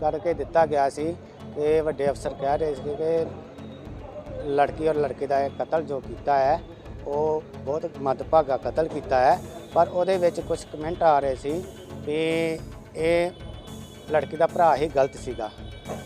ਕਰਕੇ ਦਿੱਤਾ ਗਿਆ ਸੀ ਤੇ ਵੱਡੇ ਅਫਸਰ ਕਹਿ ਰਹੇ ਸੀ ਕਿ ਲੜਕੀ ਔਰ ਲੜਕੇ ਦਾ ਇਹ ਕਤਲ ਜੋ ਕੀਤਾ ਹੈ ਉਹ ਬਹੁਤ ਮੱਦਭਾਗਾ ਕਤਲ ਕੀਤਾ ਹੈ। ਪਰ ਉਹਦੇ ਵਿੱਚ ਕੁਝ ਕਮੈਂਟ ਆ ਰਹੇ ਸੀ ਕਿ ਇਹ ਲੜਕੀ ਦਾ ਭਰਾ ਹੀ ਗਲਤ ਸੀਗਾ।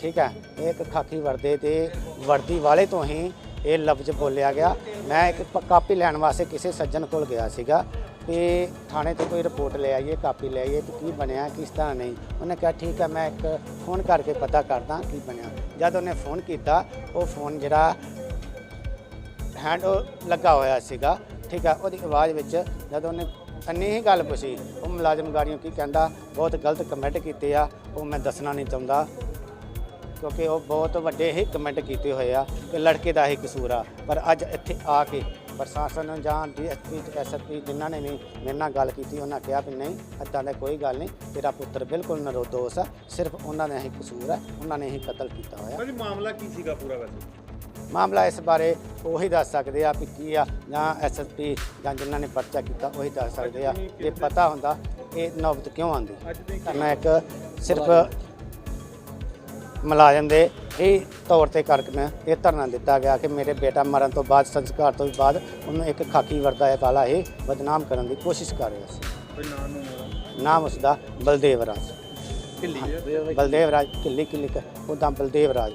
ਠੀਕ ਹੈ? ਇਹ ਇੱਕ ਖਾਕੀ ਵਰਦੇ ਤੇ ਵਰਦੀ ਵਾਲੇ ਤੋਂ ਹੀ ਇਹ ਲਫ਼ਜ਼ ਬੋਲਿਆ ਗਿਆ। ਮੈਂ ਇੱਕ ਕਾਪੀ ਲੈਣ ਵਾਸਤੇ ਕਿਸੇ ਸੱਜਣ ਕੋਲ ਗਿਆ ਸੀਗਾ ਤੇ ਥਾਣੇ ਤੋਂ ਕੋਈ ਰਿਪੋਰਟ ਲੈ ਆਈਏ, ਕਾਪੀ ਲੈ ਆਈਏ ਤੇ ਕੀ ਬਣਿਆ, ਕਿਸ ਤਰ੍ਹਾਂ ਨਹੀਂ। ਉਹਨੇ ਕਿਹਾ, ਠੀਕ ਹੈ, ਮੈਂ ਇੱਕ ਫੋਨ ਕਰਕੇ ਪਤਾ ਕਰਦਾ ਕੀ ਬਣਿਆ। ਜਦ ਉਹਨੇ ਫੋਨ ਕੀਤਾ, ਉਹ ਫੋਨ ਜਿਹੜਾ ਹੈਂਡ ਲੱਗਾ ਹੋਇਆ ਸੀਗਾ, ਠੀਕ ਹੈ, ਉਹਦੀ ਆਵਾਜ਼ ਵਿੱਚ ਜਦ ਉਹਨੇ ਅੰਨੀ ਹੀ ਗੱਲ ਪੁੱਛੀ, ਉਹ ਮੁਲਾਜ਼ਮ ਗਾੜੀਆਂ ਕੀ ਕਹਿੰਦਾ, ਬਹੁਤ ਗਲਤ ਕਮੈਂਟ ਕੀਤੇ ਆ, ਉਹ ਮੈਂ ਦੱਸਣਾ ਨਹੀਂ ਚਾਹੁੰਦਾ। ਕਿਉਂਕਿ ਉਹ ਬਹੁਤ ਵੱਡੇ ਹੀ ਕਮੈਂਟ ਕੀਤੇ ਹੋਏ ਆ ਕਿ ਲੜਕੇ ਦਾ ਹੀ ਕਸੂਰ ਆ। ਪਰ ਅੱਜ ਇੱਥੇ ਆ ਕੇ ਪ੍ਰਸ਼ਾਸਨ ਜਾਂ ਡੀਐਸਪੀ ਐਸਐਸਪੀ ਜਿਨ੍ਹਾਂ ਨੇ ਵੀ ਮੇਰੇ ਨਾਲ ਗੱਲ ਕੀਤੀ ਉਹਨਾਂ ਕਿਹਾ ਵੀ ਨਹੀਂ ਇੱਦਾਂ ਦਾ ਕੋਈ ਗੱਲ ਨਹੀਂ ਤੇਰਾ ਪੁੱਤਰ ਬਿਲਕੁਲ ਨਿਰਦੋਸ਼ ਆ ਸਿਰਫ ਉਹਨਾਂ ਦਾ ਹੀ ਕਸੂਰ ਆ ਉਹਨਾਂ ਨੇ ਹੀ ਕਤਲ ਕੀਤਾ ਹੋਇਆ। ਭਾਜੀ ਮਾਮਲਾ ਕੀ ਸੀਗਾ ਪੂਰਾ ਵੈਸੇ? ਮਾਮਲਾ ਇਸ ਬਾਰੇ ਉਹੀ ਦੱਸ ਸਕਦੇ ਆ ਵੀ ਕੀ ਆ ਜਾਂ ਐਸਐਸਪੀ ਜਾਂ ਜਿਨ੍ਹਾਂ ਨੇ ਪਰਚਾ ਕੀਤਾ ਉਹੀ ਦੱਸ ਸਕਦੇ ਆ। ਇਹ ਪਤਾ ਹੁੰਦਾ ਇਹ ਨੌਬਤ ਕਿਉਂ ਆਂਦੀ ਮੈਂ ਇੱਕ ਸਿਰਫ ਮੁਲਾਜ਼ਮ ਦੇ ਇਹ ਤੌਰ ਤੇ ਕਰਕੇ ਮੈਂ ਇਹ ਧਰਨਾ ਦਿੱਤਾ ਗਿਆ ਕਿ ਮੇਰੇ ਬੇਟਾ ਮਰਨ ਤੋਂ ਬਾਅਦ ਸੰਸਕਾਰ ਤੋਂ ਬਾਅਦ ਉਹਨੂੰ ਇੱਕ ਖਾਕੀ ਵਰਦਾ ਹੈ ਵਾਲਾ ਇਹ ਬਦਨਾਮ ਕਰਨ ਦੀ ਕੋਸ਼ਿਸ਼ ਕਰ ਰਿਹਾ ਸੀ। ਨਾਮ ਉਸਦਾ ਬਲਦੇਵ ਰਾਜ। ਬਲਦੇਵ ਰਾਜ ਕਿੱਲੀ ਕਿੱਲੀ ਉਹਦਾ ਬਲਦੇਵ ਰਾਜ।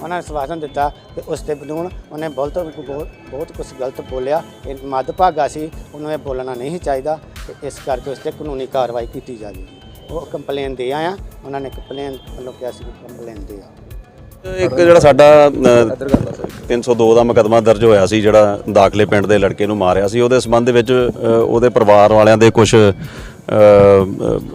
ਉਹਨਾਂ ਨੇ ਸਵਾਸਨ ਦਿੱਤਾ ਕਿ ਉਸ ਤੇ ਬਨੂਨ ਉਹਨੇ ਬਹੁਤ ਬਹੁਤ ਕੁਝ ਗਲਤ ਬੋਲਿਆ। ਇਹ ਮੱਦਭਾਗਾ ਸੀ ਉਹਨੂੰ ਇਹ ਬੋਲਣਾ ਨਹੀਂ ਚਾਹੀਦਾ ਤੇ ਇਸ ਕਰਕੇ ਉਸ ਤੇ ਕਾਨੂੰਨੀ ਕਾਰਵਾਈ ਕੀਤੀ ਜਾਵੇਗੀ। ਉਹ ਕੰਪਲੇਨ ਦੇ ਆਇਆ। ਉਹਨਾਂ ਨੇ ਕੰਪਲੇਨ ਵੱਲੋਂ ਕਿਹਾ ਸੀ ਕੰਪਲੇਨ ਦੇ ਆ। ਇੱਕ ਜਿਹੜਾ ਸਾਡਾ ਅ, 302 ਦਾ ਮੁਕੱਦਮਾ ਦਰਜ ਹੋਇਆ ਸੀ ਜਿਹੜਾ ਦਾਖਲੇ ਪਿੰਡ ਦੇ ਲੜਕੇ ਨੂੰ ਮਾਰਿਆ ਸੀ ਉਹਦੇ ਸਬੰਧ ਵਿੱਚ ਅ, ਉਹਦੇ ਪਰਿਵਾਰ ਵਾਲਿਆਂ ਦੇ ਕੁਝ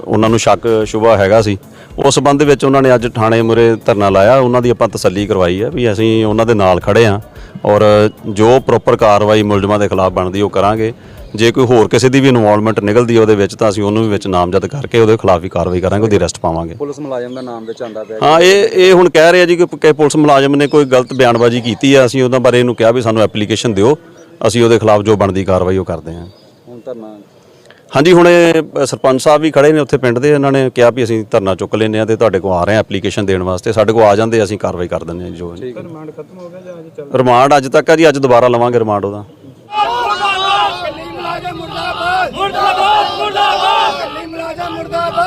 ਉਹਨਾਂ ਨੂੰ ਸ਼ੱਕ ਸ਼ੁਬਾ ਹੈਗਾ ਸੀ। ਉਸ ਸਬੰਧ ਵਿੱਚ ਉਹਨਾਂ ਨੇ ਅੱਜ ਥਾਣੇ ਮੁਰੇ ਧਰਨਾ ਲਾਇਆ ਉਹਨਾਂ ਦੀ ਆਪਾਂ ਤਸੱਲੀ ਕਰਵਾਈ ਹੈ ਵੀ ਅਸੀਂ ਉਹਨਾਂ ਦੇ ਨਾਲ ਖੜੇ ਹਾਂ ਔਰ ਜੋ ਪ੍ਰੋਪਰ ਕਾਰਵਾਈ ਮੁਲਜ਼ਮਾਂ ਦੇ ਖਿਲਾਫ ਬਣਦੀ ਉਹ ਕਰਾਂਗੇ। ਜੇ ਕੋਈ ਹੋਰ ਕਿਸੇ ਦੀ ਵੀ ਇਨਵੋਲਵਮੈਂਟ ਨਿਕਲਦੀ ਹੈ ਉਹਦੇ ਵਿੱਚ ਤਾਂ ਅਸੀਂ ਉਹਨੂੰ ਵੀ ਵਿੱਚ ਨਾਮਜ਼ਦ ਕਰਕੇ ਉਹਦੇ ਖਿਲਾਫ ਵੀ ਕਾਰਵਾਈ ਕਰਾਂਗੇ ਉਹਦੀ ਅਰੈਸਟ ਪਾਵਾਂਗੇ। ਪੁਲਿਸ ਮੁਲਾਜ਼ਮ ਦਾ ਨਾਮ ਵਿੱਚ ਆਂਦਾ ਪਿਆ। ਹਾਂ ਇਹ ਇਹ ਹੁਣ ਕਹਿ ਰਹੇ ਆ ਜੀ ਕਿ ਕਿ ਪੁਲਿਸ ਮੁਲਾਜ਼ਮ ਨੇ ਕੋਈ ਗਲਤ ਬਿਆਨਬਾਜ਼ੀ ਕੀਤੀ ਆ ਅਸੀਂ ਉਹਨਾਂ ਬਾਰੇ ਇਹਨੂੰ ਕਿਹਾ ਵੀ ਸਾਨੂੰ ਐਪਲੀਕੇਸ਼ਨ ਦਿਓ ਅਸੀਂ ਉਹਦੇ ਖਿਲਾਫ ਜੋ ਬਣਦੀ ਕਾਰਵਾਈ ਉਹ ਕਰਦੇ ਹਾਂ ਹੁਣ ਧਰਨਾ ਹਾਂਜੀ ਹੁਣ ਇਹ ਸਰਪੰਚ ਸਾਹਿਬ ਵੀ ਖੜੇ ਨੇ ਉੱਥੇ ਪਿੰਡ ਦੇ ਇਹਨਾਂ ਨੇ ਕਿਹਾ ਵੀ ਅਸੀਂ ਧਰਨਾ ਚੁੱਕ ਲੈਂਦੇ ਆ ਤੇ ਤੁਹਾਡੇ ਕੋਲ ਆ ਰਹੇ ਆ ਐਪਲੀਕੇਸ਼ਨ ਦੇਣ ਵਾਸਤੇ ਸਾਡੇ ਕੋਲ ਆ ਜਾਂਦੇ ਅਸੀਂ ਕਾਰਵਾਈ ਕਰ ਦਿੰਦੇ ਆ ਜੋ ਰਿਮਾਂਡ ਖਤਮ ਹੋ ਗਿਆ ਜਾਂ ਅਜੇ ਚੱਲ ਰਿਮਾਂਡ ਅੱਜ ਤੱਕ ਆ ਜੀ ਅੱਜ ਦੁਬਾਰਾ ਲਵਾਂਗੇ ਰਿਮਾਂਡ ਉਹਦਾ ਮੁਰਦਾਬਾਦ ਮੁਰਦਾਬਾਦ